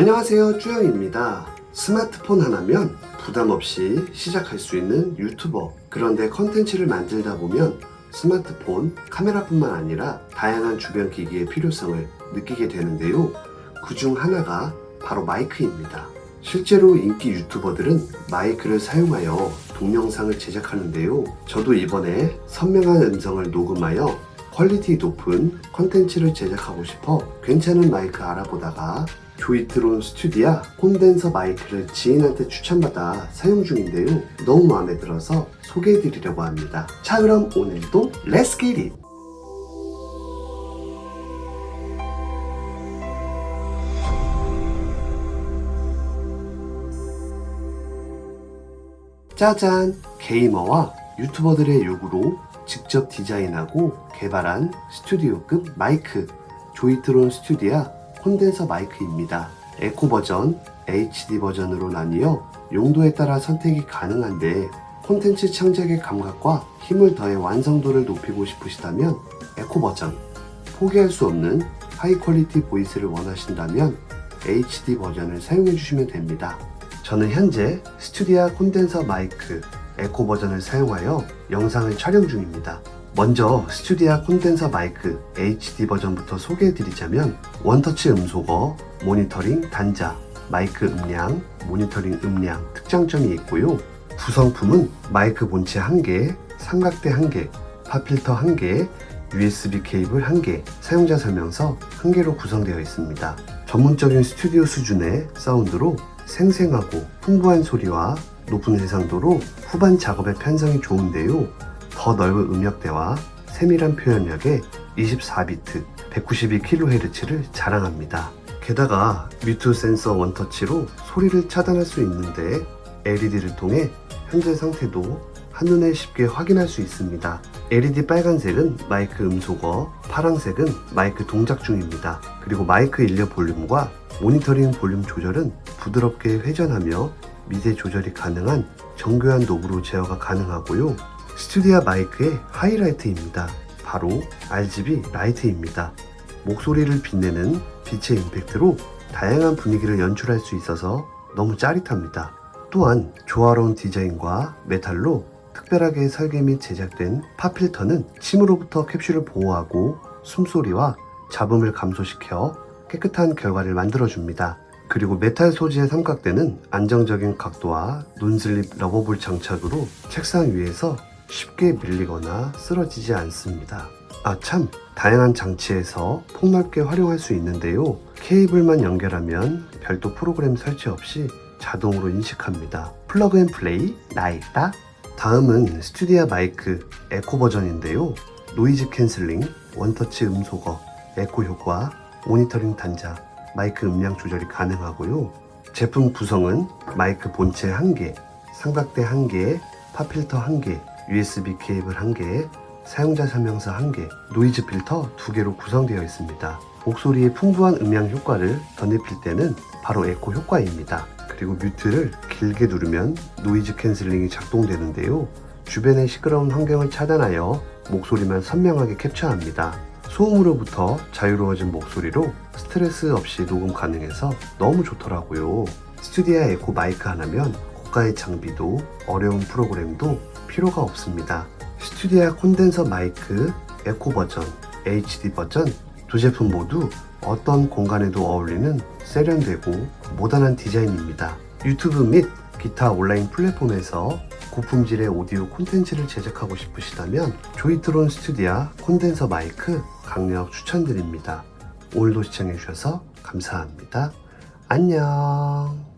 안녕하세요 쭈영입니다. 스마트폰 하나면 부담 없이 시작할 수 있는 유튜버 그런데 컨텐츠를 만들다 보면 스마트폰 카메라뿐만 아니라 다양한 주변 기기의 필요성을 느끼게 되는데요. 그 중 하나가 바로 마이크입니다. 실제로 인기 유튜버들은 마이크를 사용하여 동영상을 제작하는데요. 저도 이번에 선명한 음성을 녹음하여 퀄리티 높은 컨텐츠를 제작하고 싶어 괜찮은 마이크 알아보다가 조이트론 스튜디아 콘덴서 마이크를 지인한테 추천받아 사용 중인데요. 너무 마음에 들어서 소개해드리려고 합니다. 자 그럼 오늘도 렛츠 기릿! 짜잔! 게이머와 유튜버들의 요구로 직접 디자인하고 개발한 스튜디오급 마이크 조이트론 스튜디아 콘덴서 마이크입니다. 에코 버전, HD 버전으로 나뉘어 용도에 따라 선택이 가능한데 콘텐츠 창작의 감각과 힘을 더해 완성도를 높이고 싶으시다면 에코 버전, 포기할 수 없는 하이 퀄리티 보이스를 원하신다면 HD 버전을 사용해 주시면 됩니다. 저는 현재 스튜디아 콘덴서 마이크 에코 버전을 사용하여 영상을 촬영 중입니다. 먼저 스튜디아 콘덴서 마이크 HD 버전부터 소개해 드리자면 원터치 음소거, 모니터링 단자, 마이크 음량, 모니터링 음량 특장점이 있고요. 구성품은 마이크 본체 1개, 삼각대 1개, 팝필터 1개, USB 케이블 1개, 사용자 설명서 1개로 구성되어 있습니다. 전문적인 스튜디오 수준의 사운드로 생생하고 풍부한 소리와 높은 해상도로 후반 작업에 편성이 좋은데요. 더 넓은 음역대와 세밀한 표현력에 24비트, 192kHz를 자랑합니다. 게다가 뮤트 센서 원터치로 소리를 차단할 수 있는데 LED를 통해 현재 상태도 한눈에 쉽게 확인할 수 있습니다. LED 빨간색은 마이크 음소거, 파란색은 마이크 동작 중입니다. 그리고 마이크 일려 볼륨과 모니터링 볼륨 조절은 부드럽게 회전하며 미세 조절이 가능한 정교한 노브로 제어가 가능하고요. 스튜디아 마이크의 하이라이트입니다. 바로 RGB 라이트입니다. 목소리를 빛내는 빛의 임팩트로 다양한 분위기를 연출할 수 있어서 너무 짜릿합니다. 또한 조화로운 디자인과 메탈로 특별하게 설계 및 제작된 팝필터는 침으로부터 캡슐을 보호하고 숨소리와 잡음을 감소시켜 깨끗한 결과를 만들어줍니다. 그리고 메탈 소재의 삼각대는 안정적인 각도와 논슬립 러버볼 장착으로 책상 위에서 쉽게 밀리거나 쓰러지지 않습니다. 아 참, 다양한 장치에서 폭넓게 활용할 수 있는데요. 케이블만 연결하면 별도 프로그램 설치 없이 자동으로 인식합니다. 플러그 앤 플레이 나있다. 다음은 스튜디아 마이크 에코 버전인데요. 노이즈 캔슬링, 원터치 음소거, 에코 효과, 모니터링 단자, 마이크 음량 조절이 가능하고요. 제품 구성은 마이크 본체 1개, 삼각대 1개, 팝필터 1개, USB 케이블 1개, 사용자 설명서 1개, 노이즈 필터 2개로 구성되어 있습니다. 목소리의 풍부한 음량 효과를 덧입힐 때는 바로 에코 효과입니다. 그리고 뮤트를 길게 누르면 노이즈 캔슬링이 작동되는데요. 주변의 시끄러운 환경을 차단하여 목소리만 선명하게 캡처합니다. 소음으로부터 자유로워진 목소리로 스트레스 없이 녹음 가능해서 너무 좋더라고요. 스튜디아 에코 마이크 하나면 고가의 장비도 어려운 프로그램도 필요가 없습니다. 스튜디아 콘덴서 마이크 에코 버전, HD 버전 두 제품 모두 어떤 공간에도 어울리는 세련되고 모던한 디자인입니다. 유튜브 및 기타 온라인 플랫폼에서 고품질의 오디오 콘텐츠를 제작하고 싶으시다면 조이트론 스튜디아 콘덴서 마이크 강력 추천드립니다. 오늘도 시청해주셔서 감사합니다. 안녕.